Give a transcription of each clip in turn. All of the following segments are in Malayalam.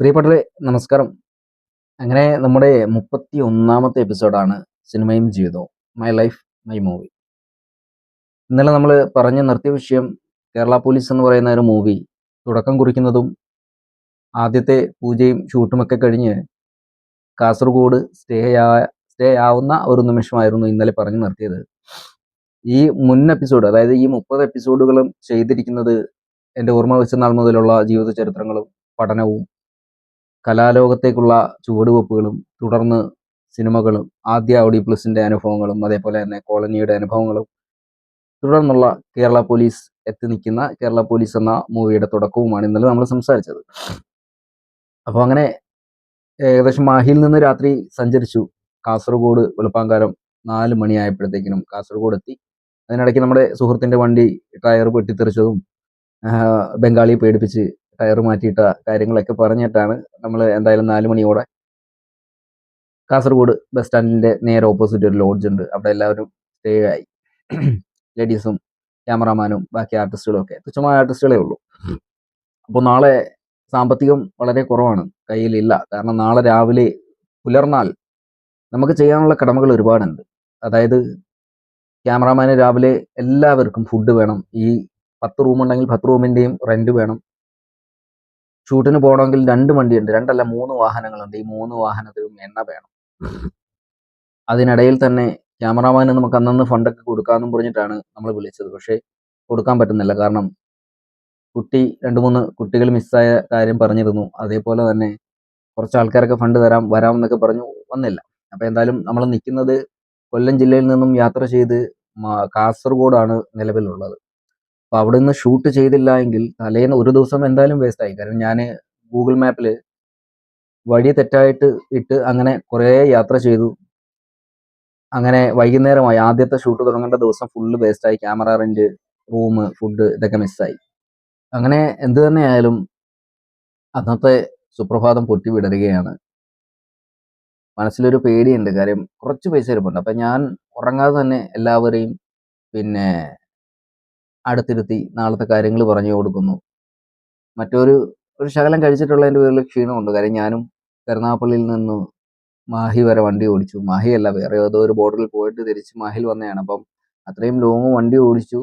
പ്രിയപ്പെട്ടവരെ നമസ്കാരം. അങ്ങനെ നമ്മുടെ മുപ്പത്തി ഒന്നാമത്തെ എപ്പിസോഡാണ് സിനിമയും ജീവിതവും. മൈ ലൈഫ് മൈ മൂവി ഇന്നലെ നമ്മൾ പറഞ്ഞു നിർത്തിയ വിഷയം കേരള പോലീസ് എന്ന് പറയുന്ന ഒരു മൂവി തുടക്കം കുറിക്കുന്നതും ആദ്യത്തെ പൂജയും ഷൂട്ടുമൊക്കെ കഴിഞ്ഞ് കാസർഗോഡ് സ്റ്റേ സ്റ്റേ ആവുന്ന ഒരു നിമിഷമായിരുന്നു ഇന്നലെ പറഞ്ഞു നിർത്തിയത്. ഈ മുൻ എപ്പിസോഡ് അതായത് ഈ മുപ്പത് എപ്പിസോഡുകളും ചെയ്തിരിക്കുന്നത് എന്റെ ഓർമ്മ വെച്ച നാൾ മുതലുള്ള ജീവിത ചരിത്രങ്ങളും പഠനവും കലാലോകത്തേക്കുള്ള ചുവടുവെപ്പുകളും തുടർന്ന് സിനിമകളും ആദ്യ ഓഡി പ്ലസിന്റെ അനുഭവങ്ങളും അതേപോലെ തന്നെ കോളനിയുടെ അനുഭവങ്ങളും തുടർന്നുള്ള കേരള പോലീസ് എത്തി നിൽക്കുന്ന കേരള പോലീസ് എന്ന മൂവിയുടെ തുടക്കവുമാണ് ഇന്നലെ നമ്മൾ സംസാരിച്ചത്. അപ്പോൾ അങ്ങനെ ഏകദേശം മാഹിയിൽ നിന്ന് രാത്രി സഞ്ചരിച്ചു. കാസർഗോഡ് വെളുപ്പാങ്കാലം നാല് മണിയായപ്പോഴത്തേക്കിനും കാസർഗോഡ് എത്തി. അതിനിടയ്ക്ക് നമ്മുടെ സുഹൃത്തിന്റെ വണ്ടി ടയർ പൊട്ടിത്തെറിച്ചതും ബംഗാളിയെ പേടിപ്പിച്ച് ടയർ മാറ്റിയിട്ട കാര്യങ്ങളൊക്കെ പറഞ്ഞിട്ടാണ് നമ്മൾ എന്തായാലും നാല് മണിയോടെ കാസർഗോഡ് ബസ് സ്റ്റാൻഡിന്റെ നേരെ ഓപ്പോസിറ്റ് ഒരു ലോഡ്ജ് ഉണ്ട്. അവിടെ എല്ലാവരും സ്റ്റേ ആയി. ലേഡീസും ക്യാമറാമാനും ബാക്കി ആർട്ടിസ്റ്റുകളും ഒക്കെ. തുച്ഛമായ ആർട്ടിസ്റ്റുകളേ ഉള്ളൂ. അപ്പോൾ നാളെ സാമ്പത്തികം വളരെ കുറവാണ്. കയ്യിലില്ല. കാരണം നാളെ രാവിലെ പുലർന്നാൽ നമുക്ക് ചെയ്യാനുള്ള കടമകൾ ഒരുപാടുണ്ട്. അതായത് ക്യാമറാമാന് രാവിലെ എല്ലാവർക്കും ഫുഡ് വേണം. ഈ പത്ത് റൂമുണ്ടെങ്കിൽ പത്ത് റൂമിന്റെയും റെന്റ് വേണം. ഷൂട്ടിന് പോകണമെങ്കിൽ രണ്ട് വണ്ടിയുണ്ട്. രണ്ടല്ല മൂന്ന് വാഹനങ്ങളുണ്ട്. ഈ മൂന്ന് വാഹനത്തിലും എണ്ണ വേണം. അതിനിടയിൽ തന്നെ ക്യാമറാമാന് നമുക്ക് അന്നന്ന് ഫണ്ടൊക്കെ കൊടുക്കാമെന്നും പറഞ്ഞിട്ടാണ് നമ്മൾ വിളിച്ചത്. പക്ഷേ കൊടുക്കാൻ പറ്റുന്നില്ല. കാരണം കുട്ടി രണ്ട് മൂന്ന് കുട്ടികൾ മിസ്സായ കാര്യം പറഞ്ഞിരുന്നു. അതേപോലെ തന്നെ കുറച്ച് ആൾക്കാരൊക്കെ ഫണ്ട് തരാം വരാമെന്നൊക്കെ പറഞ്ഞു വന്നില്ല. അപ്പോൾ എന്തായാലും നമ്മൾ നിൽക്കുന്നത് കൊല്ലം ജില്ലയിൽ നിന്നും യാത്ര ചെയ്ത് കാസർഗോഡാണ് നിലവിലുള്ളത്. അപ്പൊ അവിടെ നിന്ന് ഷൂട്ട് ചെയ്തില്ല എങ്കിൽ തലേന്ന് ഒരു ദിവസം എന്തായാലും വേസ്റ്റ് ആയി. കാരണം ഞാൻ ഗൂഗിൾ മാപ്പിൽ വഴി തെറ്റായിട്ട് ഇട്ട് അങ്ങനെ കുറേ യാത്ര ചെയ്തു. അങ്ങനെ വൈകുന്നേരമായി ആദ്യത്തെ ഷൂട്ട് തുടങ്ങേണ്ട ദിവസം ഫുള്ള് വേസ്റ്റായി ക്യാമറ റെന്റ് റൂം ഫുഡ് ഇതൊക്കെ മിസ്സായി അങ്ങനെ എന്ത് തന്നെയായാലും അന്നത്തെ സുപ്രഭാതം പൊട്ടി വിടരുകയാണ്. മനസ്സിലൊരു പേടിയുണ്ട്. കാര്യം കുറച്ച് പൈസ ഇരിപ്പുണ്ട്. അപ്പൊ ഞാൻ ഉറങ്ങാതെ തന്നെ എല്ലാവരെയും പിന്നെ അടുത്തിരുത്തി നാളത്തെ കാര്യങ്ങൾ പറഞ്ഞു കൊടുക്കുന്നു. മറ്റൊരു ഒരു ശകലം കഴിച്ചിട്ടുള്ളതിന്റെ പേരിൽ ക്ഷീണമുണ്ട്. കാര്യം ഞാനും കരുനാഗപ്പള്ളിയിൽ നിന്ന് മാഹി വരെ വണ്ടി ഓടിച്ചു. മാഹി അല്ല വേറെ ഏതോ ഒരു ബോർഡറിൽ പോയിട്ട് തിരിച്ച് മാഹിൽ വന്നതാണ്. അപ്പം അത്രയും ലോങ് വണ്ടി ഓടിച്ചു.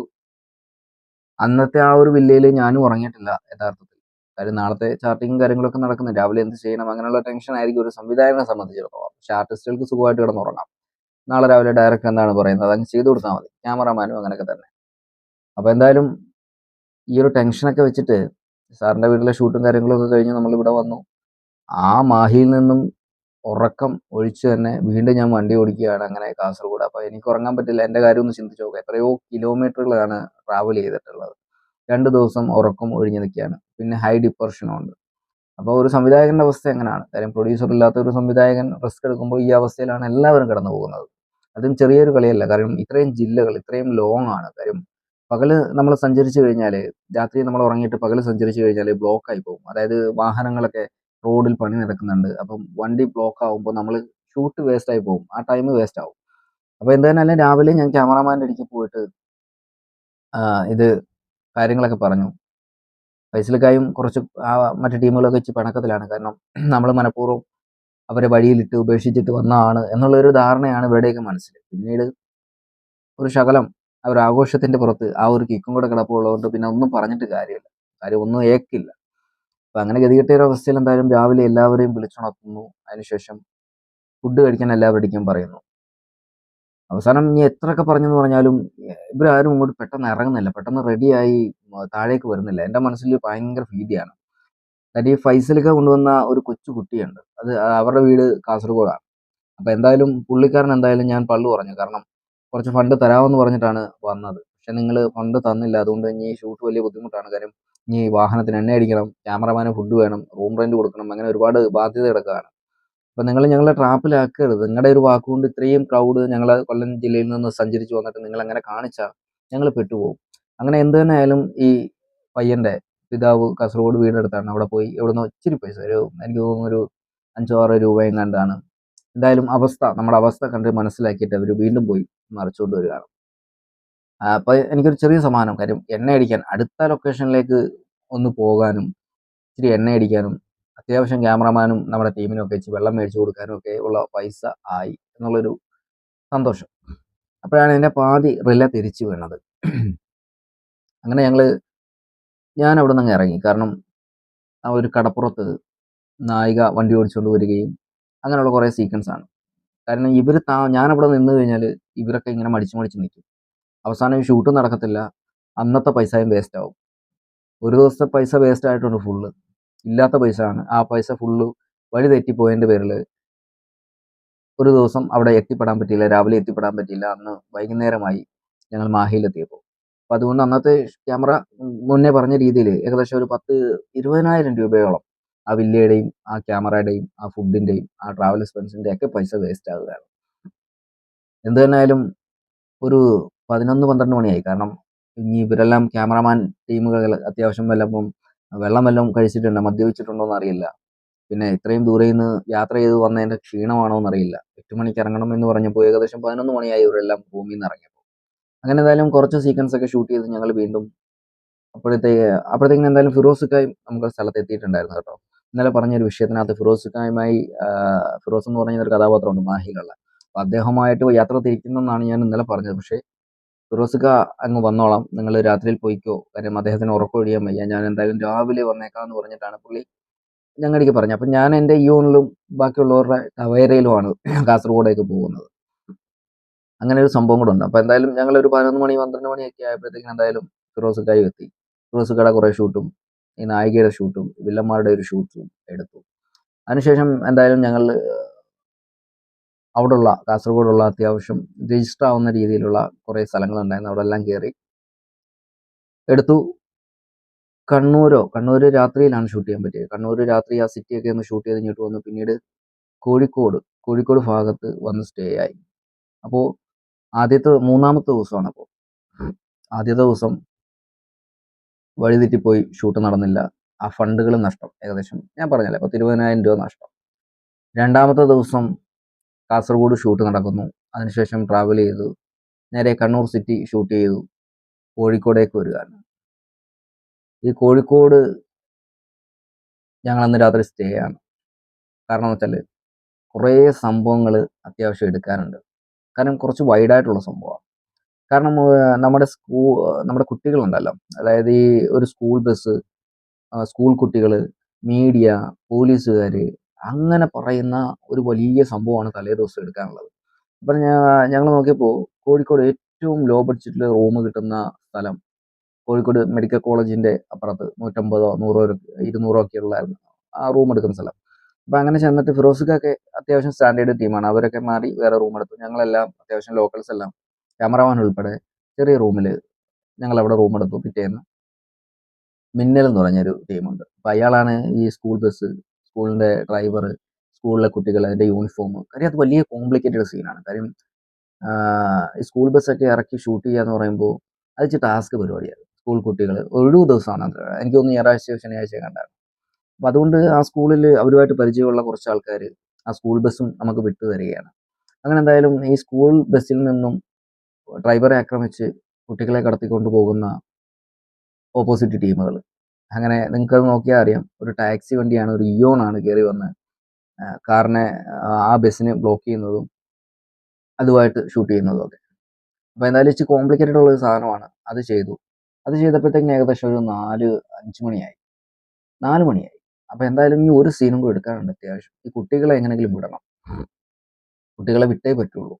അന്നത്തെ ആ ഒരു വില്ലയിൽ ഞാനും ഉറങ്ങിയിട്ടില്ല യഥാർത്ഥത്തിൽ. കാര്യം നാളത്തെ ചാർട്ടിങ്ങും കാര്യങ്ങളൊക്കെ നടക്കുന്നു. രാവിലെ എന്ത് ചെയ്യണം? അങ്ങനെയുള്ള ടെൻഷൻ ആയിരിക്കും ഒരു സംവിധായകനെ സംബന്ധിച്ചിടത്തോളം. പക്ഷെ ആർട്ടിസ്റ്റുകൾക്ക് സുഖമായിട്ട് കിടന്നുറങ്ങാം. നാളെ രാവിലെ ഡയറക്റ്റ് എന്താണ് പറയുന്നത്? അതങ്ങ് ചെയ്തു കൊടുത്താൽ മതി. ക്യാമറമാനും അങ്ങനെയൊക്കെ തന്നെ. അപ്പൊ എന്തായാലും ഈ ഒരു ടെൻഷനൊക്കെ വെച്ചിട്ട് സാറിന്റെ വീട്ടിലെ ഷൂട്ടും കാര്യങ്ങളൊക്കെ കഴിഞ്ഞ് നമ്മൾ ഇവിടെ വന്നു. ആ മാഹിയിൽ നിന്നും ഉറക്കം ഒഴിച്ച് തന്നെ വീണ്ടും ഞാൻ വണ്ടി ഓടിക്കുകയാണ് അങ്ങനെ കാസർഗോഡ്. അപ്പോൾ എനിക്ക് ഉറങ്ങാൻ പറ്റില്ല. എന്റെ കാര്യം ഒന്ന് ചിന്തിച്ചു നോക്കുക എത്രയോ കിലോമീറ്ററുകളാണ് ട്രാവൽ ചെയ്തിട്ടുള്ളത്. രണ്ട് ദിവസം ഉറക്കം ഒഴിഞ്ഞു നിൽക്കുകയാണ്. പിന്നെ ഹൈ ഡിപ്രഷനും ഉണ്ട്. അപ്പോൾ ഒരു സംവിധായകന്റെ അവസ്ഥ എങ്ങനെയാണ്? കാര്യം പ്രൊഡ്യൂസർ ഇല്ലാത്ത ഒരു സംവിധായകൻ റിസ്ക് എടുക്കുമ്പോൾ ഈ അവസ്ഥയിലാണ് എല്ലാവരും കടന്നു പോകുന്നത് അതും ചെറിയൊരു കളിയല്ല. കാരണം ഇത്രയും ജില്ലകൾ ഇത്രയും ലോങ് ആണ്. കാര്യം പകൽ നമ്മൾ സഞ്ചരിച്ചു കഴിഞ്ഞാൽ രാത്രി നമ്മൾ ഉറങ്ങിയിട്ട് പകൽ സഞ്ചരിച്ചു കഴിഞ്ഞാൽ ബ്ലോക്ക് ആയി പോകും. അതായത് വാഹനങ്ങളൊക്കെ റോഡിൽ പണി നടക്കുന്നുണ്ട്. അപ്പം വണ്ടി ബ്ലോക്ക് ആകുമ്പോൾ നമ്മൾ ഷൂട്ട് വേസ്റ്റ് ആയി പോകും. ആ ടൈം വേസ്റ്റ് ആവും. അപ്പോൾ എന്തായാലും രാവിലെ ഞാൻ ക്യാമറാമാന്റെ അടിക്ക് പോയിട്ട് ഇത് കാര്യങ്ങളൊക്കെ പറഞ്ഞു. ഫൈസലിക്കായും കുറച്ച് ആ മറ്റു ടീമുകളൊക്കെ വെച്ച് പിണക്കത്തിലാണ്. കാരണം നമ്മൾ മനഃപൂർവം അവരെ വഴിയിലിട്ട് ഉപേക്ഷിച്ചിട്ട് വന്നതാണ് എന്നുള്ളൊരു ധാരണയാണ് ഇവരുടെയൊക്കെ മനസ്സിൽ. പിന്നീട് ഒരു ശകലം ആ ഒരു ആഘോഷത്തിന്റെ പുറത്ത് ആ ഒരു കിക്കും കൂടെ കിടപ്പുള്ളതുകൊണ്ട് പിന്നെ ഒന്നും പറഞ്ഞിട്ട് കാര്യമില്ല. കാര്യം ഒന്നും ഏക്കില്ല. അപ്പൊ അങ്ങനെ ഗതികെട്ടിയ ഒരു അവസ്ഥയിൽ എന്തായാലും രാവിലെ എല്ലാവരെയും വിളിച്ചുണർത്തുന്നു. അതിനുശേഷം ഫുഡ് കഴിക്കാൻ എല്ലാവരുടെയും പറയുന്നു. അവസാനം ഇനി എത്രയൊക്കെ പറഞ്ഞെന്ന് പറഞ്ഞാലും ഇവരാരും ഇങ്ങോട്ട് പെട്ടെന്ന് ഇറങ്ങുന്നില്ല. പെട്ടെന്ന് റെഡിയായി താഴേക്ക് വരുന്നില്ല. എന്റെ മനസ്സിൽ ഭയങ്കര ഭീതിയാണ്. കാര്യം ഈ ഫൈസലിക്ക കൊണ്ടുവന്ന ഒരു കൊച്ചു കുട്ടിയുണ്ട്. അത് അവരുടെ വീട് കാസർഗോഡാണ്. അപ്പൊ എന്തായാലും പുള്ളിക്കാരൻ എന്തായാലും ഞാൻ പള്ളു പറഞ്ഞു. കാരണം കുറച്ച് ഫണ്ട് തരാമെന്ന് പറഞ്ഞിട്ടാണ് വന്നത്. പക്ഷെ നിങ്ങൾ ഫണ്ട് തന്നില്ല. അതുകൊണ്ട് ഇനി ഷൂട്ട് വലിയ ബുദ്ധിമുട്ടാണ്. കാര്യം ഇനി വാഹനത്തിന് എണ്ണ അടിക്കണം ക്യാമറമാന് ഫുഡ് വേണം റൂം റെന്റ് കൊടുക്കണം അങ്ങനെ ഒരുപാട് ബാധ്യത കിടക്കുകയാണ്. അപ്പം നിങ്ങൾ ഞങ്ങളെ ട്രാപ്പിലാക്കരുത് നിങ്ങളുടെ ഒരു വാക്കുകൊണ്ട് ഇത്രയും ക്രൗഡ് ഞങ്ങൾ കൊല്ലം ജില്ലയിൽ നിന്ന് സഞ്ചരിച്ച് വന്നിട്ട് നിങ്ങൾ അങ്ങനെ കാണിച്ചാൽ ഞങ്ങൾ പെട്ടുപോകും. അങ്ങനെ എന്ത് തന്നെ ആയാലും ഈ പയ്യന്റെ പിതാവ് കാസർഗോഡ് വീടെടുത്താണ് അവിടെ പോയി ഇവിടുന്ന് ഇച്ചിരി പൈസ ഒരു എനിക്ക് തോന്നുന്നു ഒരു അഞ്ചോ ആറോ രൂപയും കണ്ടാണ്. എന്തായാലും അവസ്ഥ നമ്മുടെ അവസ്ഥ കണ്ട് മനസ്സിലാക്കിയിട്ട് അവർ വീണ്ടും പോയി. മറിച്ചുകൊണ്ട് വരികയാണ് അപ്പോൾ അപ്പൊ എനിക്കൊരു ചെറിയ സമാനം കാര്യം എണ്ണ അടിക്കാൻ അടുത്ത ലൊക്കേഷനിലേക്ക് ഒന്ന് പോകാനും ഇച്ചിരി എണ്ണ അടിക്കാനും അത്യാവശ്യം ക്യാമറമാനും നമ്മുടെ ടീമിനും ഒക്കെ വെച്ച് വെള്ളം മേടിച്ചു കൊടുക്കാനും ഒക്കെ ഉള്ള പൈസ ആയി എന്നുള്ളൊരു സന്തോഷം. അപ്പോഴാണ് എന്റെ പാതി റില തിരിച്ചു വീണത്. അങ്ങനെ ഞങ്ങൾ ഞാൻ അവിടെ നിന്ന് ഇറങ്ങി. കാരണം ആ ഒരു കടപ്പുറത്ത് നായിക വണ്ടി ഓടിച്ചുകൊണ്ട് വരികയും അങ്ങനെയുള്ള കുറേ സീക്വൻസ് ആണ്. കാരണം ഇവർ താ ഞാനവിടെ നിന്ന് കഴിഞ്ഞാൽ ഇവരൊക്കെ ഇങ്ങനെ മടിച്ച് മടിച്ച് നിൽക്കും അവസാനം ഈ ഷൂട്ട് നടക്കത്തില്ല. അന്നത്തെ പൈസയും വേസ്റ്റ് ആവും. ഒരു ദിവസത്തെ പൈസ വേസ്റ്റ് ആയിട്ടുണ്ട് ഫുള്ള് ഇല്ലാത്ത പൈസ ആണ്. ആ പൈസ ഫുള്ള് വഴി തെറ്റിപ്പോയതിന്റെ പേരിൽ ഒരു ദിവസം അവിടെ എത്തിപ്പെടാൻ പറ്റിയില്ല. രാവിലെ എത്തിപ്പെടാൻ പറ്റിയില്ല. അന്ന് വൈകുന്നേരമായി ഞങ്ങൾ മാഹിയിലെത്തിയപ്പോൾ. അപ്പോൾ അതുകൊണ്ട് അന്നത്തെ ക്യാമറ മുന്നേ പറഞ്ഞ രീതിയിൽ ഏകദേശം ഒരു പത്ത് ഇരുപതിനായിരം രൂപയോളം ആ വില്ലയുടെയും ആ ക്യാമറയുടെയും ആ ഫുഡിന്റെയും ആ ട്രാവൽ എക്സ്പെൻസിന്റെ ഒക്കെ പൈസ വേസ്റ്റ് ആവുകയാണ്. എന്ത് തന്നെയായാലും ഒരു പതിനൊന്ന് പന്ത്രണ്ട് മണിയായി. കാരണം ഇനി ഇവരെല്ലാം ക്യാമറമാൻ ടീമുകൾ അത്യാവശ്യം വല്ലപ്പം വെള്ളം വല്ലതും കഴിച്ചിട്ടുണ്ടോ മദ്യപിച്ചിട്ടുണ്ടോ എന്നറിയില്ല. പിന്നെ ഇത്രയും ദൂരെ നിന്ന് യാത്ര ചെയ്ത് വന്നതിന്റെ ക്ഷീണമാണോ എന്നറിയില്ല. എട്ട് മണിക്ക് ഇറങ്ങണം എന്ന് പറഞ്ഞപ്പോൾ ഏകദേശം പതിനൊന്ന് മണിയായി ഇവരെല്ലാം ഭൂമിയിൽ നിന്ന് ഇറങ്ങിയപ്പോൾ അങ്ങനെ എന്തായാലും കുറച്ച് സീക്വൻസ് ഒക്കെ ഷൂട്ട് ചെയ്ത് ഞങ്ങൾ വീണ്ടും അപ്പോഴത്തെ അപ്പോഴത്തേക്കിന് എന്തായാലും ഫിറോസിക്കായും നമുക്ക് സ്ഥലത്ത് എത്തിയിട്ടുണ്ടായിരുന്നു കേട്ടോ. ഇന്നലെ പറഞ്ഞ ഒരു വിഷയത്തിനകത്ത് ഫിറോസ് ഖാനുമായി ഫിറോസ് എന്ന് പറഞ്ഞ ഒരു കഥാപാത്രമുണ്ട് മാഹിയിലുള്ള അപ്പൊ അദ്ദേഹമായിട്ട് യാത്ര തിരിക്കുന്നെന്നാണ് ഞാൻ ഇന്നലെ പറഞ്ഞത്. പക്ഷേ ഫിറോസിക്ക അങ്ങ് വന്നോളാം. നിങ്ങൾ രാത്രിയിൽ പോയിക്കോ. കാര്യം അദ്ദേഹത്തിന് ഉറക്കം ഒഴിയാൻ വയ്യ. ഞാൻ എന്തായാലും രാവിലെ വന്നേക്കാം എന്ന് പറഞ്ഞിട്ടാണ് പുള്ളി ഞങ്ങൾക്ക് പറഞ്ഞു അപ്പം ഞാൻ എന്റെ യൂണിലും ബാക്കിയുള്ളവരുടെ ടവേരയിലുമാണ് കാസർഗോഡേക്ക് പോകുന്നത്. അങ്ങനെ ഒരു സംഭവം കൂടെ ഉണ്ട്. അപ്പോൾ എന്തായാലും ഞങ്ങൾ ഒരു പതിനൊന്ന് മണി പന്ത്രണ്ട് മണിയൊക്കെ ആയപ്പോഴത്തേക്കും എന്തായാലും ഫിറോസിക്കായി എത്തി ഫിറോസിക്കയുടെ കുറേ ഷൂട്ടും ഈ നായികയുടെ ഷൂട്ടും വില്ലന്മാരുടെ ഒരു ഷൂട്ടും എടുത്തു. അതിനുശേഷം എന്തായാലും ഞങ്ങൾ അവിടെയുള്ള കാസർഗോഡുള്ള അത്യാവശ്യം രജിസ്റ്റർ ആവുന്ന രീതിയിലുള്ള കുറേ സ്ഥലങ്ങളുണ്ടായിരുന്നു. അവിടെ എല്ലാം കയറി എടുത്തു. കണ്ണൂരോ കണ്ണൂർ രാത്രിയിലാണ് ഷൂട്ട് ചെയ്യാൻ പറ്റിയത്. കണ്ണൂർ രാത്രി ആ സിറ്റിയൊക്കെ ഒന്ന് ഷൂട്ട് ചെയ്ത് ഇങ്ങോട്ട് വന്നു. പിന്നീട് കോഴിക്കോട് കോഴിക്കോട് ഭാഗത്ത് വന്ന് സ്റ്റേ ആയി. അപ്പോൾ ആദ്യത്തെ മൂന്നാമത്തെ ദിവസമാണ് അപ്പോൾ ആദ്യത്തെ ദിവസം വഴി പോയി ഷൂട്ട് നടന്നില്ല. ആ ഫണ്ടുകൾ നഷ്ടം ഏകദേശം ഞാൻ പറഞ്ഞല്ലേ പത്ത് ഇരുപതിനായിരം രൂപ നഷ്ടം. രണ്ടാമത്തെ ദിവസം കാസർഗോഡ് ഷൂട്ട് നടക്കുന്നു. അതിനുശേഷം ട്രാവൽ ചെയ്തു. നേരെ കണ്ണൂർ സിറ്റി ഷൂട്ട് ചെയ്തു. കോഴിക്കോടേക്ക് വരികയാണ് ഈ കോഴിക്കോട് ഞങ്ങൾ അന്ന് രാത്രി സ്റ്റേ ആണ്. കാരണം എന്ന് വെച്ചാൽ കുറേ സംഭവങ്ങൾ അത്യാവശ്യം എടുക്കാനുണ്ട്. കാരണം കുറച്ച് വൈഡായിട്ടുള്ള സംഭവമാണ് കാരണം നമ്മുടെ സ്കൂ നമ്മുടെ കുട്ടികളുണ്ടല്ലോ. അതായത് ഈ ഒരു സ്കൂൾ ബസ് സ്കൂൾ കുട്ടികൾ മീഡിയ പോലീസുകാർ അങ്ങനെ പറയുന്ന ഒരു വലിയ സംഭവമാണ് തലേ ദിവസം എടുക്കാനുള്ളത്. അപ്പം ഞങ്ങൾ നോക്കിയപ്പോൾ കോഴിക്കോട് ഏറ്റവും ലോ ബഡ്ജറ്റിൽ റൂം കിട്ടുന്ന സ്ഥലം കോഴിക്കോട് മെഡിക്കൽ കോളേജിന്റെ അപ്പുറത്ത് നൂറ്റമ്പതോ നൂറോ ഇരുന്നൂറോ ഒക്കെ ഉള്ളായിരുന്നു ആ റൂം എടുക്കുന്ന സ്ഥലം. അപ്പം അങ്ങനെ ചെന്നിട്ട് ഫിറോസിക്കൊക്കെ അത്യാവശ്യം സ്റ്റാൻഡേർഡ് ടീമാണ്. അവരൊക്കെ മാറി വേറെ റൂം എടുത്തു. ഞങ്ങളെല്ലാം അത്യാവശ്യം ലോക്കൽസ് എല്ലാം ക്യാമറമാൻ ഉൾപ്പെടെ ചെറിയ റൂമിൽ ഞങ്ങൾ അവിടെ റൂം എടുത്തു പിറ്റേന്ന് മിന്നൽ എന്ന് പറഞ്ഞൊരു ടീമുണ്ട്. അപ്പോൾ അയാളാണ് ഈ സ്കൂൾ ബസ് സ്കൂളിന്റെ ഡ്രൈവർ സ്കൂളിലെ കുട്ടികൾ അതിന്റെ യൂണിഫോം. കാര്യം അത് വലിയ കോംപ്ലിക്കേറ്റഡ് സീനാണ് കാര്യം ഈ സ്കൂൾ ബസ്സൊക്കെ ഇറക്കി ഷൂട്ട് ചെയ്യുക എന്ന് പറയുമ്പോൾ അത് ഇച്ചിരി ടാസ്ക് പരിപാടിയാണ്. സ്കൂൾ കുട്ടികൾ ഒഴിവ് ദിവസമാണ് എനിക്ക് തോന്നുന്നു ഞായറാഴ്ചയോ ശനിയാഴ്ചയോ കണ്ടായിരുന്നു അപ്പം അതുകൊണ്ട് ആ സ്കൂളിൽ അവരുമായിട്ട് പരിചയമുള്ള കുറച്ച് ആൾക്കാർ ആ സ്കൂൾ ബസ്സും നമുക്ക് വിട്ടു തരികയാണ് അങ്ങനെ എന്തായാലും ഈ സ്കൂൾ ബസ്സിൽ നിന്നും ഡ്രൈവറെ ആക്രമിച്ച് കുട്ടികളെ കടത്തിക്കൊണ്ട് പോകുന്ന ഓപ്പോസിറ്റ് ടീമുകൾ അങ്ങനെ നിങ്ങൾക്കത് നോക്കിയാൽ അറിയാം. ഒരു ടാക്സി വണ്ടിയാണ് ഒരു ഇയോൺ ആണ് കയറി വന്ന് കാറിനെ ആ ബസ്സിനെ ബ്ലോക്ക് ചെയ്യുന്നതും അതുമായിട്ട് ഷൂട്ട് ചെയ്യുന്നതും ഒക്കെ. അപ്പോൾ എന്തായാലും ഇച്ചിരി കോംപ്ലിക്കേറ്റഡ് ഉള്ള ഒരു സാധനമാണ് അത് ചെയ്തു. അത് ചെയ്തപ്പോഴത്തേക്കും ഏകദേശം ഒരു നാല് അഞ്ച് മണിയായി. നാല് മണിയായി. അപ്പോൾ എന്തായാലും ഈ ഒരു സീനും കൂടെ എടുക്കാനുണ്ട് അത്യാവശ്യം. ഈ കുട്ടികളെ എങ്ങനെയെങ്കിലും വിടണം. കുട്ടികളെ വിട്ടേ പറ്റുള്ളൂ.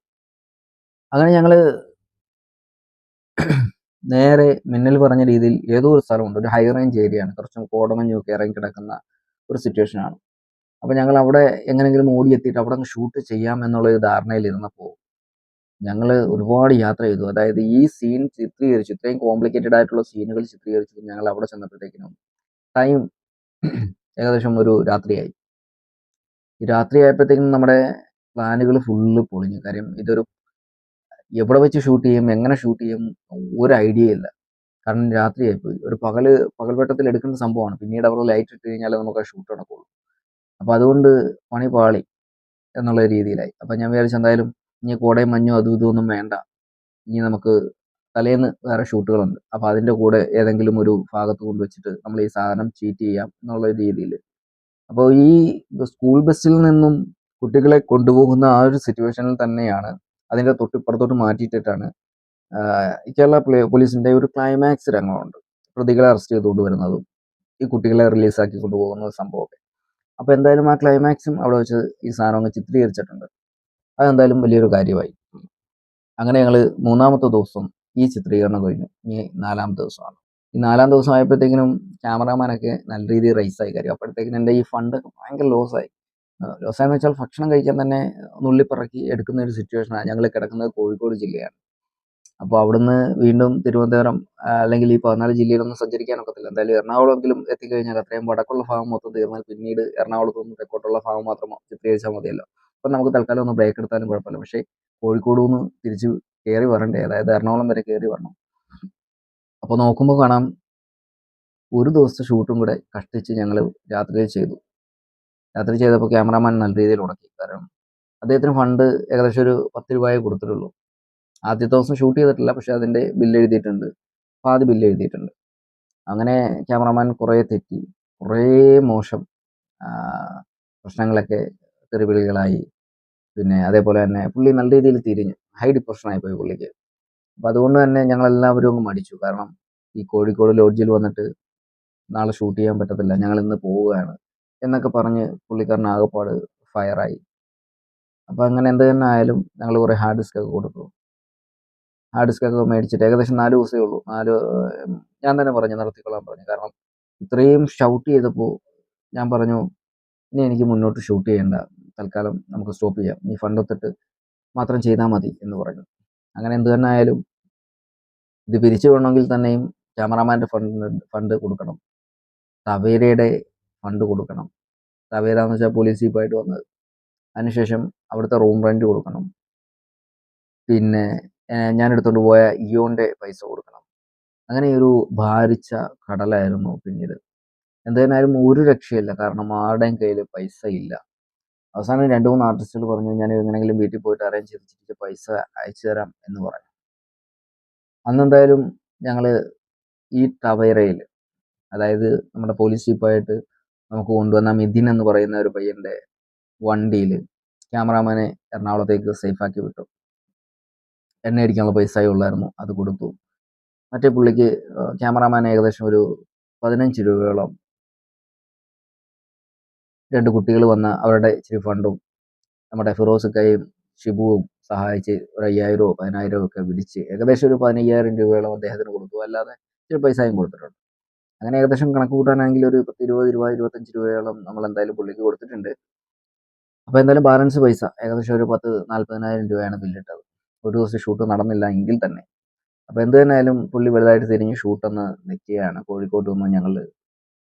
അങ്ങനെ ഞങ്ങൾ നേരെ മിന്നൽ പറഞ്ഞ രീതിയിൽ ഏതോ ഒരു സ്ഥലമുണ്ട്. ഒരു ഹൈ റേഞ്ച് ഏരിയയാണ് കുറച്ചും കോടമഞ്ഞൊക്കെ ഇറങ്ങി കിടക്കുന്ന ഒരു സിറ്റുവേഷനാണ് അപ്പോൾ ഞങ്ങൾ അവിടെ എങ്ങനെയെങ്കിലും ഓടിയെത്തിയിട്ട് അവിടെ അങ്ങ് ഷൂട്ട് ചെയ്യാം എന്നുള്ള ഒരു ധാരണയിൽ ഇരുന്നപ്പോൾ ഞങ്ങൾ ഒരുപാട് യാത്ര ചെയ്തു. അതായത് ഈ സീൻ ചിത്രീകരിച്ചു. ഇത്രയും കോംപ്ലിക്കേറ്റഡ് ആയിട്ടുള്ള സീനുകൾ ചിത്രീകരിച്ചു ഞങ്ങൾ അവിടെ ചെന്നപ്പോഴത്തേക്കിനും ടൈം ഏകദേശം ഒരു രാത്രിയായി. ഈ രാത്രി ആയപ്പോഴത്തേക്കും നമ്മുടെ പ്ലാനുകൾ ഫുള്ള് പൊളിഞ്ഞു. കാര്യം ഇതൊരു എവിടെ വെച്ച് ഷൂട്ട് ചെയ്യും എങ്ങനെ ഷൂട്ട് ചെയ്യും ഒരു ഐഡിയ ഇല്ല. കാരണം രാത്രിയായിപ്പോയി. ഒരു പകൽ പകൽവെട്ടത്തിൽ എടുക്കുന്ന സംഭവമാണ്. പിന്നീട് അവർ ലൈറ്റ് ഇട്ട് കഴിഞ്ഞാൽ നമുക്ക് ആ ഷൂട്ട് നടക്കുള്ളൂ. അപ്പോൾ അതുകൊണ്ട് പണി പാളി എന്നുള്ള രീതിയിലായി. അപ്പം ഞാൻ വിചാരിച്ചു എന്തായാലും ഇനി കോടയും മഞ്ഞോ അതും ഇതും ഒന്നും വേണ്ട. ഇനി നമുക്ക് തലേന്ന് വേറെ ഷൂട്ടുകളുണ്ട് അപ്പോൾ അതിന്റെ കൂടെ ഏതെങ്കിലും ഒരു ഭാഗത്ത് കൊണ്ടുവച്ചിട്ട് നമ്മൾ ഈ സാധനം ചീറ്റ് ചെയ്യാം എന്നുള്ള രീതിയിൽ. അപ്പോൾ ഈ സ്കൂൾ ബസ്സിൽ നിന്നും കുട്ടികളെ കൊണ്ടുപോകുന്ന ആ ഒരു സിറ്റുവേഷനിൽ തന്നെയാണ് അതിന്റെ തൊട്ടിപ്പുറത്തോട്ട് മാറ്റിയിട്ടിട്ടാണ് കേരള പോലീസിന്റെ ഒരു ക്ലൈമാക്സ് രംഗമുണ്ട്. പ്രതികളെ അറസ്റ്റ് ചെയ്തുകൊണ്ട് വരുന്നതും ഈ കുട്ടികളെ റിലീസാക്കി കൊണ്ടുപോകുന്ന സംഭവമൊക്കെ. അപ്പോൾ എന്തായാലും ആ ക്ലൈമാക്സും അവിടെ വെച്ച് ഈ സാധനം അങ്ങ് ചിത്രീകരിച്ചിട്ടുണ്ട്. അതെന്തായാലും വലിയൊരു കാര്യമായി. അങ്ങനെ ഞങ്ങൾ മൂന്നാമത്തെ ദിവസം ഈ ചിത്രീകരണം കഴിഞ്ഞു. ഇനി നാലാമത്തെ ദിവസമാണ്. ഈ നാലാം ദിവസം ആയപ്പോഴത്തേക്കിനും ക്യാമറാമാനൊക്കെ നല്ല രീതിയിൽ റൈസായി കാര്യം അപ്പോഴത്തേക്കിനും എന്റെ ഈ ഫണ്ടൊക്കെ ഭയങ്കര ലോസായി ലോസായെന്ന് വെച്ചാൽ ഭക്ഷണം കഴിക്കാൻ തന്നെ നുള്ളിപ്പിറക്കി എടുക്കുന്ന ഒരു സിറ്റുവേഷനാണ് ഞങ്ങൾ കിടക്കുന്നത് കോഴിക്കോട് ജില്ലയാണ്. അപ്പോൾ അവിടുന്ന് വീണ്ടും തിരുവനന്തപുരം അല്ലെങ്കിൽ ഈ പതിനാല് ജില്ലയിലൊന്നും സഞ്ചരിക്കാനൊക്കത്തില്ല എന്തായാലും എറണാകുളമെങ്കിലും എത്തിക്കഴിഞ്ഞാൽ അത്രയും വടക്കുള്ള ഭാഗം മൊത്തം തീർന്നാൽ പിന്നീട് എറണാകുളത്ത് നിന്ന് തെക്കോട്ടുള്ള ഭാഗം മാത്രം ചിത്രീകരിച്ചാൽ മതിയല്ലോ. അപ്പം നമുക്ക് തൽക്കാലം ഒന്ന് ബ്രേക്ക് എടുത്താലും കുഴപ്പമില്ല. പക്ഷേ കോഴിക്കോട് നിന്ന് തിരിച്ച് കയറി വരണ്ടേ? അതായത് എറണാകുളം വരെ കയറി വരണം. അപ്പോൾ നോക്കുമ്പോൾ കാണാം ഒരു ദിവസത്തെ ഷൂട്ടും കൂടെ കഷ്ടിച്ച് ഞങ്ങൾ രാത്രിയിൽ ചെയ്തു. രാത്രി ചെയ്തപ്പോൾ ക്യാമറാമാൻ നല്ല രീതിയിൽ ഉടക്കി കാരണം അദ്ദേഹത്തിന് ഫണ്ട് ഏകദേശം ഒരു പത്ത് രൂപയെ കൊടുത്തിട്ടുള്ളൂ. ആദ്യത്തെ ദിവസം ഷൂട്ട് ചെയ്തിട്ടില്ല. പക്ഷെ അതിന്റെ ബില്ല് എഴുതിയിട്ടുണ്ട്. പാതി ബില്ല് എഴുതിയിട്ടുണ്ട്. അങ്ങനെ ക്യാമറാമാൻ കുറേ തെറ്റി. കുറേ മോശം പ്രശ്നങ്ങളൊക്കെ തെറിവിളികളായി. പിന്നെ അതേപോലെ തന്നെ പുള്ളി നല്ല രീതിയിൽ തിരിഞ്ഞു. ഹൈ ഡിപ്രഷനായി പോയി പുള്ളിക്ക്. അപ്പോൾ അതുകൊണ്ട് തന്നെ ഞങ്ങളെല്ലാവരും അങ്ങ് മടിച്ചു. കാരണം ഈ കോഴിക്കോട് ലോഡ്ജിൽ വന്നിട്ട് നാളെ ഷൂട്ട് ചെയ്യാൻ പറ്റത്തില്ല. ഞങ്ങൾ ഇന്ന് പോവുകയാണ്. എന്നൊക്കെ പറഞ്ഞ് പുള്ളിക്കാരൻ ആകെപ്പാട് ഫയറായി. അപ്പോൾ അങ്ങനെ എന്ത് തന്നെ ആയാലും ഞങ്ങൾ കുറേ ഹാർഡ് ഡിസ്ക് ഒക്കെ കൊടുത്തു. ഹാർഡ് ഡിസ്ക് ഒക്കെ മേടിച്ചിട്ട് ഏകദേശം നാല് ദിവസമേ ഉള്ളൂ. നാല് ഞാൻ തന്നെ പറഞ്ഞു നടത്തിക്കൊള്ളാൻ പറഞ്ഞു. കാരണം ഇത്രയും ഷൗട്ട് ചെയ്തപ്പോൾ ഞാൻ പറഞ്ഞു ഇനി എനിക്ക് മുന്നോട്ട് ഷൂട്ട് ചെയ്യേണ്ട. തൽക്കാലം നമുക്ക് സ്റ്റോപ്പ് ചെയ്യാം. ഈ ഫണ്ട് ഒത്തിട്ട് മാത്രം ചെയ്താൽ മതി എന്ന് പറഞ്ഞു. അങ്ങനെ എന്ത് തന്നെ ആയാലും ഇത് പിരിച്ചു വേണമെങ്കിൽ തന്നെയും ക്യാമറാമാന്റെ ഫണ്ട് ഫണ്ട് കൊടുക്കണം. തവേരയുടെ ഫണ്ട് കൊടുക്കണം. തവേര എന്ന് വെച്ചാൽ പോലീസ് ജീപ്പായിട്ട് വന്നത്. അതിനുശേഷം അവിടുത്തെ റൂം റെന്റ് കൊടുക്കണം. പിന്നെ ഞാൻ എടുത്തുകൊണ്ട് പോയ ഇയോന്റെ പൈസ കൊടുക്കണം. അങ്ങനെ ഒരു ഭാരിച്ച കടലായിരുന്നു പിന്നീട്. എന്തായാലും ഒരു രക്ഷയില്ല. കാരണം ആരുടെയും കയ്യിൽ പൈസ ഇല്ല. അവസാനം രണ്ട് മൂന്ന് ആർട്ടിസ്റ്റുകൾ പറഞ്ഞു ഞാൻ എങ്ങനെയെങ്കിലും വീട്ടിൽ പോയിട്ട് അറേഞ്ച് ചെയ്തിട്ട് പൈസ അയച്ചു തരാം എന്ന് പറഞ്ഞു. അന്ന് എന്തായാലും ഞങ്ങൾ ഈ ടവേരയിൽ അതായത് നമ്മുടെ പോലീസ് ജീപ്പായിട്ട് നമുക്ക് കൊണ്ടുവന്ന മിഥിൻ എന്ന് പറയുന്ന ഒരു പയ്യന്റെ വണ്ടിയിൽ ക്യാമറാമാനെ എറണാകുളത്തേക്ക് സേഫാക്കി വിട്ടു. എണ്ണ അടിക്കാനുള്ള പൈസയേ ഉള്ളായിരുന്നു അത് കൊടുത്തു. മറ്റേ പുള്ളിക്ക് ക്യാമറാമാൻ ഏകദേശം ഒരു പതിനഞ്ച് രൂപയോളം രണ്ട് കുട്ടികൾ വന്ന അവരുടെ ഇച്ചിരി ഫണ്ടും നമ്മുടെ ഫിറോസുക്കയും ഷിബുവും സഹായിച്ച് ഒരു അയ്യായിരമോ പതിനായിരമോ ഒക്കെ വിരിച്ച് ഏകദേശം ഒരു പതിനയ്യായിരം രൂപയോളം അദ്ദേഹത്തിന് കൊടുത്തു. അല്ലാതെ ഇച്ചിരി പൈസയും കൊടുത്തിട്ടുണ്ട്. അങ്ങനെ ഏകദേശം കണക്ക് കൂട്ടാനാണെങ്കിൽ ഒരു പത്ത് ഇരുപത് രൂപ ഇരുപത്തഞ്ച് രൂപയോളം നമ്മൾ എന്തായാലും പുള്ളിക്ക് കൊടുത്തിട്ടുണ്ട്. അപ്പോൾ എന്തായാലും ബാലൻസ് പൈസ. ഏകദേശം ഒരു പത്ത് നാൽപ്പതിനായിരം രൂപയാണ് ബില്ലിട്ടത് ഒരു ദിവസം ഷൂട്ട് നടന്നില്ല എങ്കിൽ തന്നെ. അപ്പോൾ എന്ത് തന്നെയായാലും പുള്ളി വലുതായിട്ട് തിരിഞ്ഞ് ഷൂട്ടൊന്ന് നിൽക്കുകയാണ്. കോഴിക്കോട്ട് നിന്ന് ഞങ്ങൾ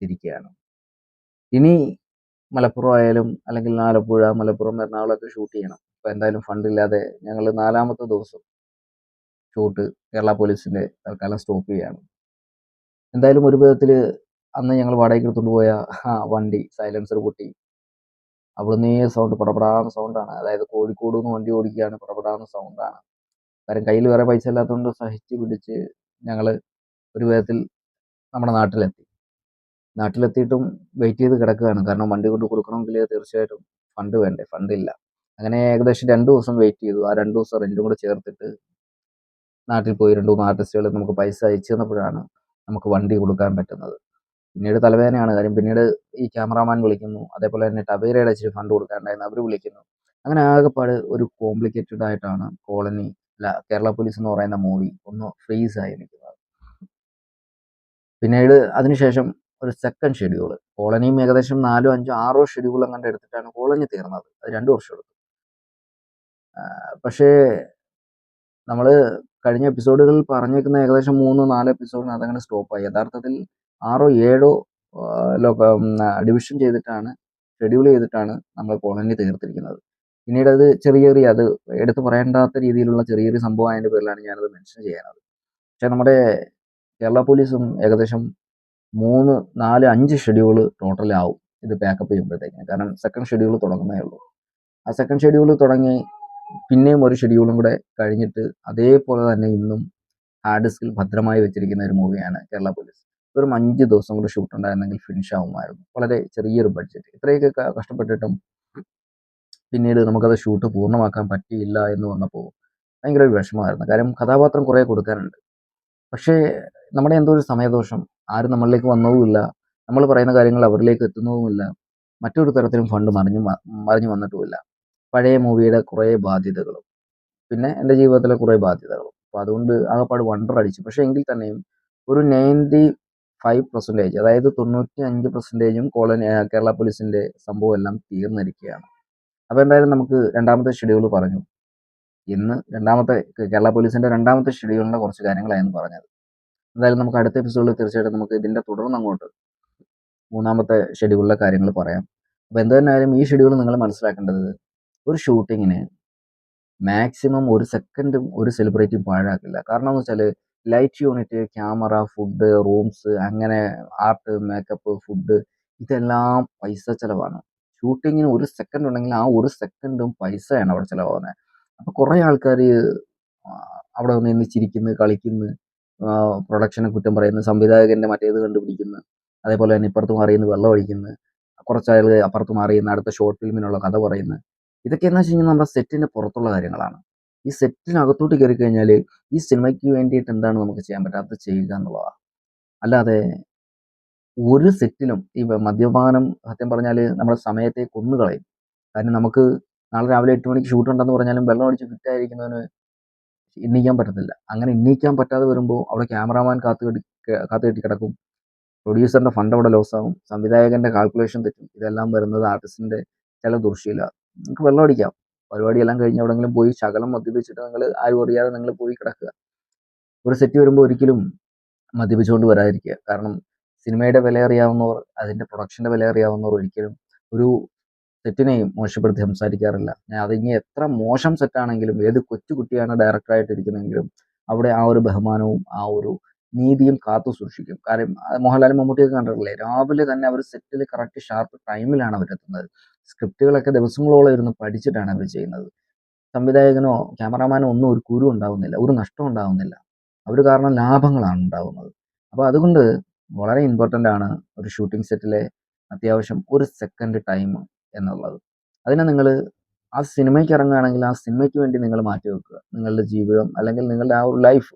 തിരിക്കുകയാണ്. ഇനി മലപ്പുറം ആയാലും അല്ലെങ്കിൽ ആലപ്പുഴ മലപ്പുറം എറണാകുളമൊക്കെ ഷൂട്ട് ചെയ്യണം. അപ്പോൾ എന്തായാലും ഫണ്ടില്ലാതെ ഞങ്ങൾ നാലാമത്തെ ദിവസം ഷൂട്ട് കേരള പോലീസിന്റെ തൽക്കാലം സ്റ്റോപ്പ് ചെയ്യാണ്. എന്തായാലും ഒരു വിധത്തിൽ അന്ന് ഞങ്ങൾ വാടകയ്ക്ക് എടുത്തുകൊണ്ട് പോയ ആ വണ്ടി സൈലൻസർ പൊട്ടി. അവിടുന്ന് സൗണ്ട് പടപടാന്ന് സൗണ്ടാണ് അതായത് കോഴിക്കോട് നിന്ന് വണ്ടി ഓടിക്കുകയാണ് പടപടാന്ന് സൗണ്ടാണ് കാര്യം കയ്യിൽ വേറെ പൈസ ഇല്ലാത്തതുകൊണ്ട് സഹിച്ച് പിടിച്ച് ഞങ്ങൾ ഒരു വിധത്തിൽ നമ്മുടെ നാട്ടിലെത്തി. നാട്ടിലെത്തിയിട്ടും വെയിറ്റ് ചെയ്ത് കിടക്കുകയാണ്. കാരണം വണ്ടി കൊണ്ട് കൊടുക്കണമെങ്കിൽ തീർച്ചയായിട്ടും ഫണ്ട് വേണ്ടേ? ഫണ്ടില്ല അങ്ങനെ ഏകദേശം രണ്ട് ദിവസം വെയിറ്റ് ചെയ്തു. ആ രണ്ട് ദിവസം റെന്റും കൂടെ ചേർത്തിട്ട് നാട്ടിൽ പോയി. രണ്ട് മൂന്ന് ആർട്ടിസ്റ്റുകൾ നമുക്ക് പൈസ അയച്ചു തന്നപ്പോഴാണ് നമുക്ക് വണ്ടി കൊടുക്കാൻ പറ്റുന്നത്. പിന്നീട് തലവേദനയാണ്. കാര്യം പിന്നീട് ഈ ക്യാമറാമാൻ വിളിക്കുന്നു. അതേപോലെ തന്നെ ടവേരയുടെ ഇച്ചിരി ഫണ്ട് കൊടുക്കാനുണ്ടായിരുന്നു. അവർ വിളിക്കുന്നു. അങ്ങനെ ആകെപ്പാട് ഒരു കോംപ്ലിക്കേറ്റഡ് ആയിട്ടാണ് കോളനി അല്ല കേരള പോലീസ് എന്ന് പറയുന്ന മൂവി ഒന്ന് ഫ്രീസ് ആയി നിൽക്കുന്നത്. പിന്നീട് അതിനുശേഷം ഒരു സെക്കൻഡ് ഷെഡ്യൂൾ കോളനിയും ഏകദേശം നാലോ അഞ്ചോ ആറോ ഷെഡ്യൂൾ അങ്ങനെ എടുത്തിട്ടാണ് കോളനി തീർന്നത്. അത് രണ്ടു വർഷം എടുത്തു. പക്ഷേ നമ്മൾ കഴിഞ്ഞ എപ്പിസോഡുകളിൽ പറഞ്ഞേക്കുന്ന ഏകദേശം മൂന്ന് നാല് എപ്പിസോഡിന് അതങ്ങനെ സ്റ്റോപ്പായി യഥാർത്ഥത്തിൽ ആറോ ഏഴോ ലോക ഡിവിഷൻ ചെയ്തിട്ടാണ് ഷെഡ്യൂൾ ചെയ്തിട്ടാണ് നമ്മൾ കോളനി തീർത്തിരിക്കുന്നത് പിന്നീട് അത് ചെറിയ ചെറിയ അത് എടുത്തു പറയേണ്ടാത്ത രീതിയിലുള്ള ചെറിയ ചെറിയ സംഭവം അതിന്റെ പേരിലാണ് ഞാനത് മെൻഷൻ ചെയ്യുന്നത് പക്ഷേ നമ്മുടെ കേരള പോലീസും ഏകദേശം മൂന്ന് നാല് അഞ്ച് ഷെഡ്യൂൾ ടോട്ടലാവും ഇത് പാക്കപ്പ് ചെയ്യുമ്പോഴത്തേക്കിന്. കാരണം സെക്കൻഡ് ഷെഡ്യൂൾ തുടങ്ങുന്നേ ഉള്ളൂ. ആ സെക്കൻഡ് ഷെഡ്യൂൾ തുടങ്ങി പിന്നെയും ഒരു ഷെഡ്യൂളും കൂടെ കഴിഞ്ഞിട്ട് അതേപോലെ തന്നെ ഇന്നും ഹാർഡ് ഡിസ്കിൽ ഭദ്രമായി വെച്ചിരിക്കുന്ന ഒരു മൂവിയാണ് കേരള പോലീസ് വെറും അഞ്ച് ദിവസം കൂടെ ഷൂട്ട് ഉണ്ടായിരുന്നെങ്കിൽ ഫിനിഷ് ആവുമായിരുന്നു. വളരെ ചെറിയൊരു ബഡ്ജറ്റ് ഇത്രയൊക്കെ കഷ്ടപ്പെട്ടിട്ടും പിന്നീട് നമുക്കത് ഷൂട്ട് പൂർണമാക്കാൻ പറ്റിയില്ല എന്ന് വന്നപ്പോൾ ഭയങ്കര ഒരു വിഷമമായിരുന്നു. കാര്യം കഥാപാത്രം കുറേ കൊടുക്കാനുണ്ട്. പക്ഷേ നമ്മുടെ എന്തോ ഒരു സമയദോഷം. ആരും നമ്മളിലേക്ക് വന്നതുമില്ല. നമ്മൾ പറയുന്ന കാര്യങ്ങൾ അവരിലേക്ക് എത്തുന്നതുമില്ല. മറ്റൊരു തരത്തിലും ഫണ്ട് മറിഞ്ഞു മറിഞ്ഞു വന്നിട്ടുമില്ല. പഴയ മൂവിയുടെ കുറേ ബാധ്യതകളും പിന്നെ എന്റെ ജീവിതത്തിലെ കുറേ ബാധ്യതകളും. അപ്പോൾ അതുകൊണ്ട് ആകെപ്പാട് വണ്ടർ അടിച്ചു. പക്ഷേ എങ്കിൽ തന്നെയും ഒരു നയന്റി ഫൈവ് പെർസെന്റേജ് അതായത് തൊണ്ണൂറ്റി അഞ്ച് പെർസെന്റേജും കോളനി കേരള പോലീസിന്റെ സംഭവം എല്ലാം തീർന്നിരിക്കുകയാണ്. അപ്പോൾ എന്തായാലും നമുക്ക് രണ്ടാമത്തെ ഷെഡ്യൂൾ പറഞ്ഞു. ഇന്ന് രണ്ടാമത്തെ കേരള പോലീസിന്റെ രണ്ടാമത്തെ ഷെഡ്യൂളിന്റെ കുറച്ച് കാര്യങ്ങളായിരുന്നു പറഞ്ഞത്. എന്തായാലും നമുക്ക് അടുത്ത എപ്പിസോഡിൽ തീർച്ചയായിട്ടും നമുക്ക് ഇതിന്റെ തുടർന്ന് അങ്ങോട്ട് മൂന്നാമത്തെ ഷെഡ്യൂളിലെ കാര്യങ്ങൾ പറയാം. അപ്പോൾ എന്ത് ഈ ഷെഡ്യൂൾ നിങ്ങൾ മനസ്സിലാക്കേണ്ടത് ഒരു ഷൂട്ടിങ്ങിന് മാക്സിമം ഒരു സെക്കൻഡും ഒരു സെലിബ്രിറ്റിയും പാഴാക്കില്ല. കാരണം എന്ന് വെച്ചാൽ light unit camera food rooms അങ്ങനെ ആർട്ട് മേക്കപ്പ് ഫുഡ് ഇതെല്ലാം പൈസ ചിലവാണ്. ഷൂട്ടിങ്ങിന് ഒരു സെക്കൻഡ് ഉണ്ടെങ്കിൽ ആ ഒരു സെക്കൻഡും പൈസയാണ് അവിടെ ചിലവാകുന്നത് അപ്പോൾ കുറേ ആൾക്കാർ അവിടെ നിന്ന് ചിരിക്കുന്നു കളിക്കുന്നു പ്രൊഡക്ഷനെ കുറ്റം പറയുന്നു സംവിധായകന്റെ മറ്റേത് കണ്ടുപിടിക്കുന്നു അതേപോലെ തന്നെ ഇപ്പുറത്ത് മാറിയുന്നു വെള്ളം ഒഴിക്കുന്നു കുറച്ചാൾ അപ്പുറത്ത് മാറിയുന്ന അടുത്ത ഷോർട്ട് ഫിലിമിനുള്ള കഥ പറയുന്നു. ഇതൊക്കെ എന്ന് വെച്ച് കഴിഞ്ഞാൽ നമ്മുടെ സെറ്റിന്റെ പുറത്തുള്ള കാര്യങ്ങളാണ്. ഈ സെറ്റിനകത്തോട്ട് കയറി കഴിഞ്ഞാൽ ഈ സിനിമയ്ക്ക് വേണ്ടിയിട്ട് എന്താണ് നമുക്ക് ചെയ്യാൻ പറ്റാത്തത് ചെയ്യുക എന്നുള്ളതാണ്. അല്ലാതെ ഒരു സെറ്റിലും ഈ മദ്യപാനം സത്യം പറഞ്ഞാൽ നമ്മുടെ സമയത്തെ കൊന്നുകളയും. കാരണം നമുക്ക് നാളെ രാവിലെ എട്ട് മണിക്ക് ഷൂട്ട് ഉണ്ടെന്ന് പറഞ്ഞാലും വെള്ളം അടിച്ച് ഫിറ്റായിരിക്കുന്നതിന് എണ്ണിക്കാൻ പറ്റത്തില്ല. അങ്ങനെ എണ്ണിക്കാൻ പറ്റാതെ വരുമ്പോൾ അവിടെ ക്യാമറാമാൻ കാത്തു കെട്ടി കാത്തു കെട്ടി കിടക്കും. പ്രൊഡ്യൂസറിന്റെ ഫണ്ട് അവിടെ ലോസ് ആവും. സംവിധായകന്റെ കാൽക്കുലേഷൻ തെറ്റും. ഇതെല്ലാം വരുന്നത് ആർട്ടിസ്റ്റിന്റെ ചില ദുർശീല നിങ്ങൾക്ക് വെള്ളം അടിക്കാം. പരിപാടിയെല്ലാം കഴിഞ്ഞ് എവിടെങ്കിലും പോയി ശകലം മദ്യപിച്ചിട്ട് നിങ്ങൾ ആരും അറിയാതെ നിങ്ങൾ പോയി കിടക്കുക. ഒരു സെറ്റ് വരുമ്പോൾ ഒരിക്കലും മദ്യപിച്ചുകൊണ്ട് വരാതിരിക്കുക. കാരണം സിനിമയുടെ വില അറിയാവുന്നവർ അതിന്റെ പ്രൊഡക്ഷന്റെ വില അറിയാവുന്നവർ ഒരിക്കലും ഒരു സെറ്റിനെയും മോശപ്പെടുത്തി സംസാരിക്കാറില്ല. ഞാൻ അതിങ്ങനെ എത്ര മോശം സെറ്റാണെങ്കിലും ഏത് കൊച്ചു കുട്ടിയാണ് ഡയറക്ടറായിട്ടിരിക്കുന്നതെങ്കിലും അവിടെ ആ ഒരു ബഹുമാനവും ആ ഒരു നീതിയും കാത്തു സൂക്ഷിക്കും. കാര്യം ആ മോഹൻലാലും മമ്മൂട്ടിയൊക്കെ കണ്ടിട്ടില്ലേ? രാവിലെ തന്നെ അവർ സെറ്റിൽ കറക്റ്റ് ഷാർപ്പ് ടൈമിലാണ് അവരെത്തുന്നത് സ്ക്രിപ്റ്റുകളൊക്കെ ദിവസങ്ങളോളം ഇരുന്ന് പഠിച്ചിട്ടാണ് അവർ ചെയ്യുന്നത്. സംവിധായകനോ ക്യാമറാമാനോ ഒന്നും ഒരു കുരു ഉണ്ടാവുന്നില്ല. ഒരു നഷ്ടം ഉണ്ടാവുന്നില്ല. അവർ കാരണം ലാഭങ്ങളാണ് ഉണ്ടാവുന്നത്. അപ്പോൾ അതുകൊണ്ട് വളരെ ഇമ്പോർട്ടന്റ് ആണ് ഒരു ഷൂട്ടിംഗ് സെറ്റിലെ അത്യാവശ്യം ഒരു സെക്കൻഡ് ടൈം എന്നുള്ളത്. അതിനെ നിങ്ങൾ ആ സിനിമയ്ക്ക് ഇറങ്ങുകയാണെങ്കിൽ ആ സിനിമയ്ക്ക് വേണ്ടി നിങ്ങൾ മാറ്റി വെക്കുക നിങ്ങളുടെ ജീവിതം അല്ലെങ്കിൽ നിങ്ങളുടെ ആ ഒരു ലൈഫ്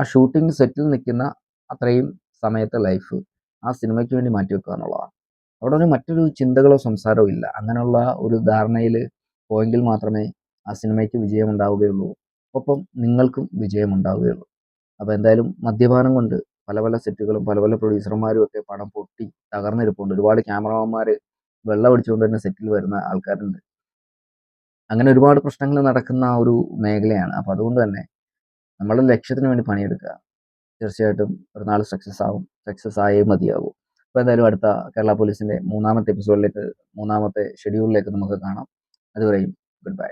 ആ ഷൂട്ടിംഗ് സെറ്റിൽ നിൽക്കുന്ന അത്രയും സമയത്തെ ലൈഫ് ആ സിനിമയ്ക്ക് വേണ്ടി മാറ്റി വെക്കുക എന്നുള്ളതാണ്. അവിടെ ഒരു മറ്റൊരു ചിന്തകളോ സംസാരമോ ഇല്ല. അങ്ങനെയുള്ള ഒരു ധാരണയിൽ പോയെങ്കിൽ മാത്രമേ ആ സിനിമയ്ക്ക് വിജയമുണ്ടാവുകയുള്ളൂ. ഒപ്പം നിങ്ങൾക്കും വിജയമുണ്ടാവുകയുള്ളൂ. അപ്പോൾ എന്തായാലും മദ്യപാനം കൊണ്ട് പല പല സെറ്റുകളും പല പല പ്രൊഡ്യൂസർമാരും ഒക്കെ പണം പൊട്ടി തകർന്നിരിപ്പുണ്ട്. ഒരുപാട് ക്യാമറമാന്മാർ വെള്ളം അടിച്ചുകൊണ്ട് തന്നെ സെറ്റിൽ വരുന്ന ആൾക്കാരുണ്ട്. അങ്ങനെ ഒരുപാട് പ്രശ്നങ്ങൾ നടക്കുന്ന ഒരു മേഖലയാണ്. അപ്പോൾ അതുകൊണ്ട് തന്നെ നമ്മുടെ ലക്ഷ്യത്തിന് വേണ്ടി പണിയെടുക്കുക. തീർച്ചയായിട്ടും ഒരു നാൾ സക്സസ് ആവും. സക്സസ് ആയേ മതിയാകും അപ്പോൾ എന്തായാലും അടുത്ത കേരള പോലീസിന്റെ മൂന്നാമത്തെ എപ്പിസോഡിലേക്ക് മൂന്നാമത്തെ ഷെഡ്യൂളിലേക്ക് നമുക്ക് കാണാം. അതുവരെയും ഗുഡ് ബൈ